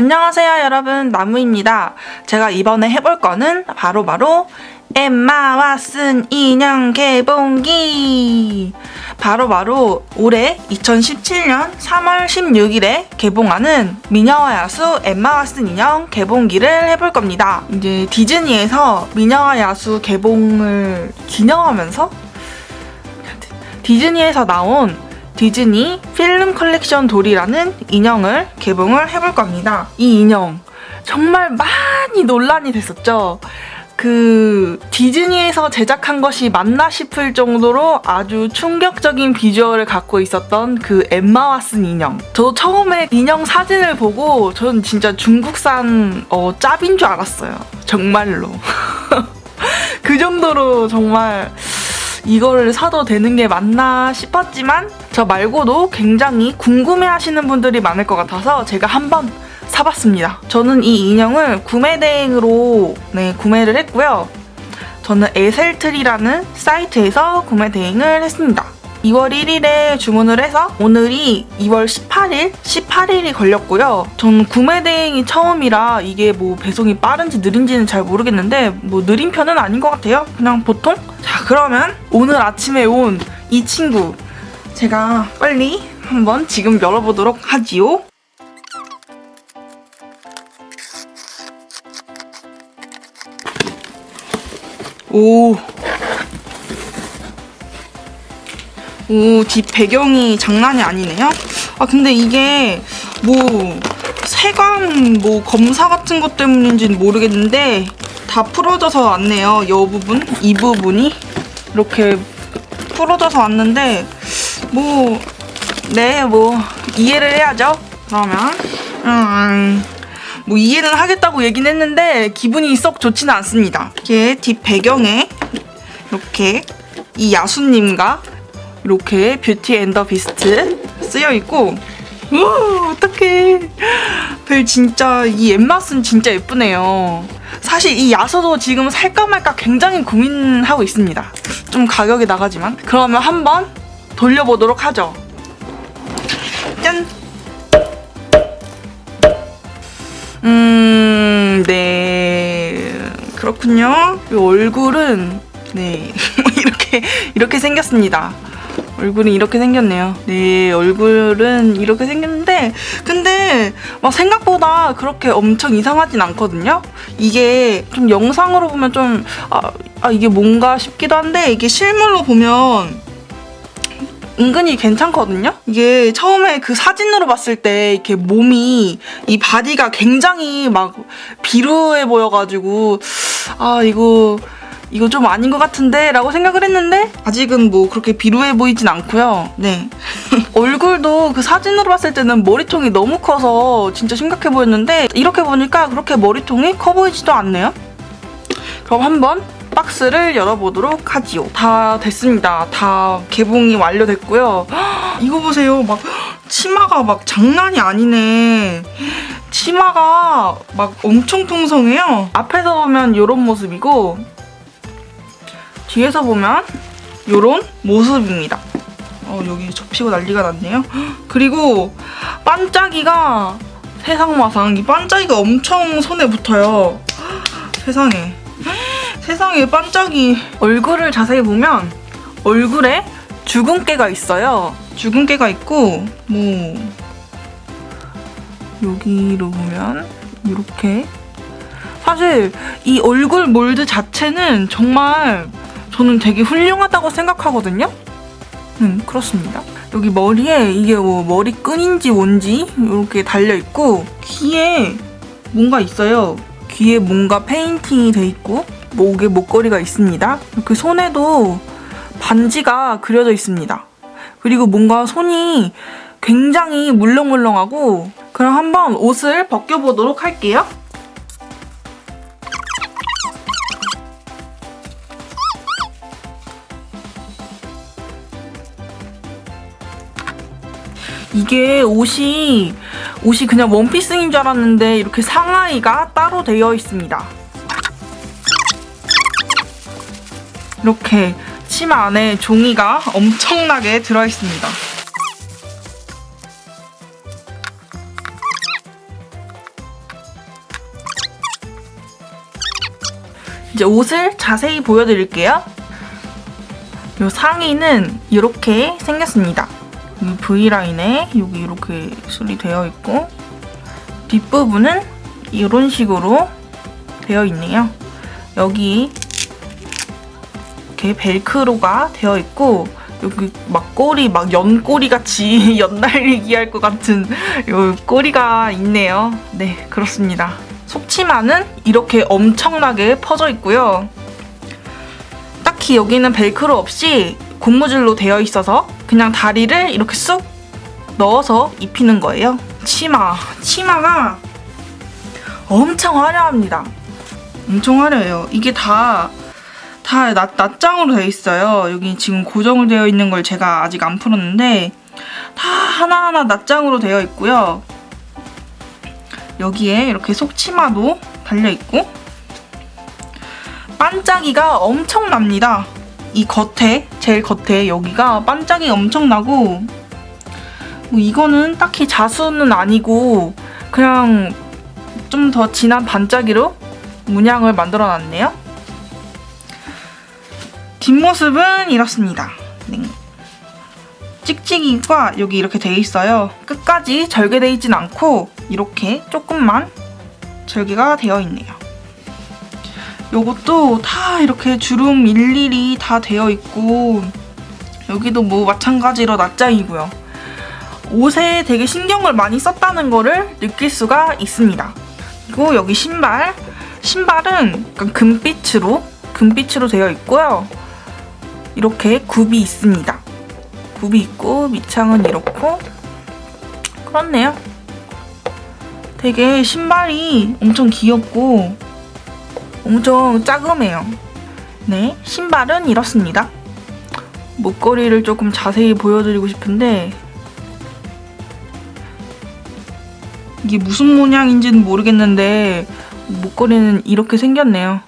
안녕하세요 여러분 나무입니다. 제가 이번에 해볼 거는 바로바로 엠마와 쓴 인형 개봉기 바로 바로 올해 2017년 3월 16일에 개봉하는 미녀와 야수 엠마와 쓴 인형 개봉기를 해볼 겁니다. 이제 디즈니에서 미녀와 야수 개봉을 기념하면서 디즈니에서 나온 디즈니 필름 컬렉션 돌이라는 인형을 개봉을 해볼 겁니다. 이 인형 정말 많이 논란이 됐었죠. 그 디즈니에서 제작한 것이 맞나 싶을 정도로 아주 충격적인 비주얼을 갖고 있었던 그 엠마 왓슨 인형. 저 처음에 인형 사진을 보고 전 진짜 중국산 어, 짭인 줄 알았어요. 정말로. 그 정도로 정말 이거를 사도 되는 게 맞나 싶었지만 저 말고도 굉장히 궁금해 하시는 분들이 많을 것 같아서 제가 한번 사봤습니다. 저는 이 인형을 구매 대행으로 네, 구매를 했고요. 저는 에셀트리라는 사이트에서 구매 대행을 했습니다. 2월 1일에 주문을 해서 오늘이 2월 18일, 18일이 걸렸고요. 전 구매 대행이 처음이라 이게 뭐 배송이 빠른지 느린지는 잘 모르겠는데 뭐 느린 편은 아닌 것 같아요. 그냥 보통. 자, 그러면 오늘 아침에 온 이 친구 제가 빨리 한번 지금 열어보도록 하지요. 오. 오, 뒷 배경이 장난이 아니네요. 아, 근데 이게 뭐 세관 뭐 검사 같은 것 때문인지는 모르겠는데 다 풀어져서 왔네요. 이 부분, 이 부분이 이렇게 풀어져서 왔는데 뭐 네, 뭐 이해를 해야죠. 그러면 음, 뭐 이해는 하겠다고 얘기는 했는데 기분이 썩 좋지는 않습니다. 이게 뒷 배경에 이렇게 이 야수님과 이렇게 뷰티 앤 더 비스트 쓰여 있고 우 어떡해 별 진짜 이 엠맛은 진짜 예쁘네요 사실 이 야수도 지금 살까 말까 굉장히 고민하고 있습니다 좀 가격이 나가지만 그러면 한번 돌려보도록 하죠 짠 음, 네. 그렇군요. 이 얼굴은, 네. 이렇게, 이렇게 생겼습니다. 얼굴이 이렇게 생겼네요. 네, 얼굴은 이렇게 생겼는데, 근데 막 생각보다 그렇게 엄청 이상하진 않거든요? 이게 좀 영상으로 보면 좀, 아, 아 이게 뭔가 싶기도 한데, 이게 실물로 보면 은근히 괜찮거든요? 이게 처음에 그 사진으로 봤을 때 이렇게 몸이 이 바디가 굉장히 막 비루해 보여가지고 아 이거 이거 좀 아닌 것 같은데? 라고 생각을 했는데 아직은 뭐 그렇게 비루해 보이진 않고요. 네. 얼굴도 그 사진으로 봤을 때는 머리통이 너무 커서 진짜 심각해 보였는데 이렇게 보니까 그렇게 머리통이 커 보이지도 않네요. 그럼 한번 박스를 열어보도록 하지요. 다 됐습니다. 다 개봉이 완료됐고요. 이거 보세요. 막 치마가 막 장난이 아니네. 치마가 막 엄청 통성해요. 앞에서 보면 이런 모습이고 뒤에서 보면 이런 모습입니다. 어, 여기 접히고 난리가 났네요. 그리고 반짝이가 세상마상 이 반짝이가 엄청 손에 붙어요. 세상에. 세상에 반짝이 얼굴을 자세히 보면 얼굴에 주근깨가 있어요. 주근깨가 있고 뭐 여기로 보면 이렇게 사실 이 얼굴 몰드 자체는 정말 저는 되게 훌륭하다고 생각하거든요. 음 그렇습니다. 여기 머리에 이게 뭐 머리끈인지 뭔지 이렇게 달려 있고 귀에 뭔가 있어요. 귀에 뭔가 페인팅이 돼 있고 목에 목걸이가 있습니다. 그 손에도 반지가 그려져 있습니다. 그리고 뭔가 손이 굉장히 물렁물렁하고 그럼 한번 옷을 벗겨보도록 할게요. 이게 옷이 옷이 그냥 원피스인 줄 알았는데 이렇게 상하이가 따로 되어 있습니다. 이렇게 치마 안에 종이가 엄청나게 들어있습니다. 이제 옷을 자세히 보여드릴게요. 이 상의는 이렇게 생겼습니다. 이 V라인에 여기 이렇게 술이 되어 있고 뒷부분은 이런 식으로 되어 있네요. 여기 이렇게 벨크로가 되어 있고 여기 막 꼬리 막 연꼬리 같이 연날리기 할 것 같은 요 꼬리가 있네요. 네 그렇습니다. 속치마는 이렇게 엄청나게 퍼져 있고요. 딱히 여기는 벨크로 없이 고무줄로 되어 있어서 그냥 다리를 이렇게 쑥 넣어서 입히는 거예요. 치마. 치마가 엄청 화려합니다. 엄청 화려해요. 이게 다, 다 낱, 낱장으로 되어 있어요. 여기 지금 고정을 되어 있는 걸 제가 아직 안 풀었는데, 다 하나하나 낱장으로 되어 있고요. 여기에 이렇게 속치마도 달려있고, 반짝이가 엄청납니다. 이 겉에, 제일 겉에 여기가 반짝이 엄청 나고, 뭐 이거는 딱히 자수는 아니고, 그냥 좀 더 진한 반짝이로 문양을 만들어 놨네요. 뒷모습은 이렇습니다. 네. 찍찍이가 여기 이렇게 돼 있어요. 끝까지 절개돼 있진 않고 이렇게 조금만 절개가 되어 있네요. 요것도 다 이렇게 주름 일일이 다 되어 있고 여기도 뭐 마찬가지로 낱장이고요. 옷에 되게 신경을 많이 썼다는 거를 느낄 수가 있습니다. 그리고 여기 신발 신발은 약간 금빛으로 금빛으로 되어 있고요. 이렇게 굽이 있습니다. 굽이 있고 밑창은 이렇고 그렇네요. 되게 신발이 엄청 귀엽고 엄청 짜금해요. 네, 신발은 이렇습니다. 목걸이를 조금 자세히 보여드리고 싶은데 이게 무슨 모양인지는 모르겠는데 목걸이는 이렇게 생겼네요.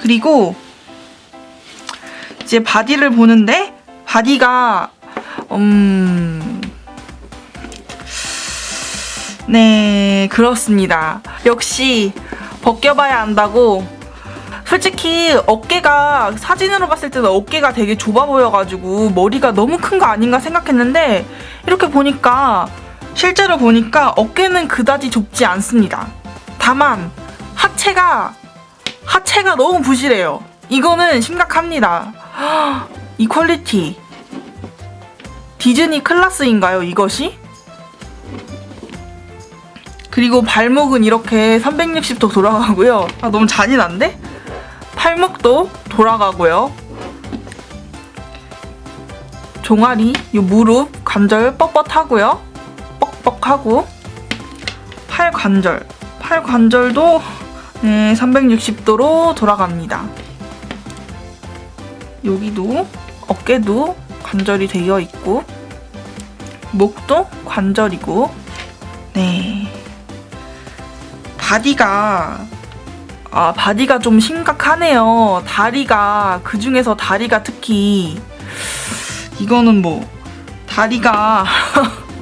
그리고 이제 바디를 보는데 바디가 음... 네, 그렇습니다. 역시 벗겨봐야 안다고 솔직히 어깨가 사진으로 봤을 때는 어깨가 되게 좁아 보여가지고 머리가 너무 큰 거 아닌가 생각했는데 이렇게 보니까 실제로 보니까 어깨는 그다지 좁지 않습니다. 다만 하체가 하체가 너무 부실해요. 이거는 심각합니다. 이 퀄리티 디즈니 클래스인가요? 이것이? 그리고 발목은 이렇게 360도 돌아가고요. 아, 너무 잔인한데? 팔목도 돌아가고요. 종아리, 이 무릎, 관절 뻣뻣하고요. 뻑뻑하고 팔 관절, 팔 관절도 네, 360도로 돌아갑니다. 여기도 어깨도 관절이 되어 있고 목도 관절이고 네 바디가 아 바디가 좀 심각하네요 다리가 그 중에서 다리가 특히 이거는 뭐 다리가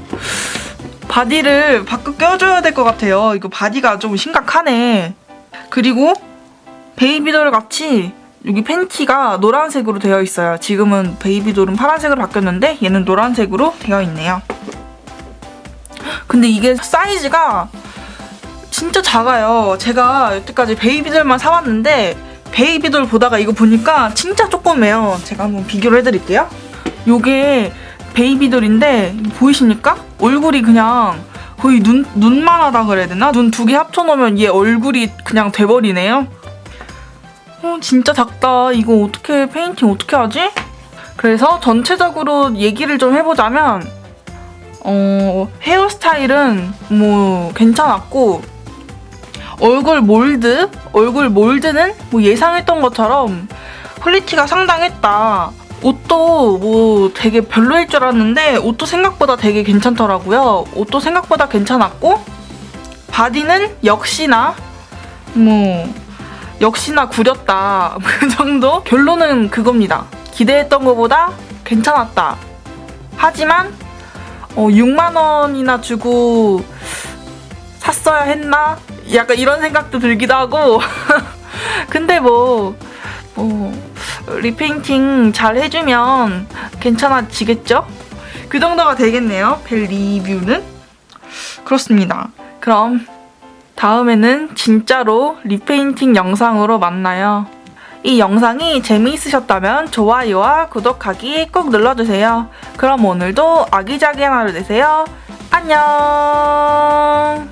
바디를 바꿔 껴줘야 될 것 같아요 이거 바디가 좀 심각하네 그리고 베이비돌 같이 여기 팬티가 노란색으로 되어 있어요. 지금은 베이비돌은 파란색으로 바뀌었는데 얘는 노란색으로 되어 있네요. 근데 이게 사이즈가 진짜 작아요. 제가 여태까지 베이비돌만 사왔는데 베이비돌 보다가 이거 보니까 진짜 조그매요. 제가 한번 비교를 해드릴게요. 요게 베이비돌인데 보이십니까? 얼굴이 그냥 거의 눈, 눈만 하다 그래야 되나? 눈 두 개 합쳐놓으면 얘 얼굴이 그냥 돼버리네요. 어, 진짜 작다. 이거 어떻게, 페인팅 어떻게 하지? 그래서 전체적으로 얘기를 좀 해보자면, 어, 헤어스타일은 뭐 괜찮았고, 얼굴 몰드? 얼굴 몰드는 뭐 예상했던 것처럼 퀄리티가 상당했다. 옷도 뭐 되게 별로일 줄 알았는데 옷도 생각보다 되게 괜찮더라고요. 옷도 생각보다 괜찮았고 바디는 역시나 뭐 역시나 구렸다 그 정도 결론은 그겁니다. 기대했던 것보다 괜찮았다. 하지만 어, 6만 원이나 주고 샀어야 했나? 약간 이런 생각도 들기도 하고 근데 뭐, 뭐, 리페인팅 잘 해주면 괜찮아지겠죠? 그 정도가 되겠네요. 벨 리뷰는. 그렇습니다. 그럼 다음에는 진짜로 리페인팅 영상으로 만나요. 이 영상이 재미있으셨다면 좋아요와 구독하기 꼭 눌러주세요. 그럼 오늘도 아기자기한 하루 되세요. 안녕!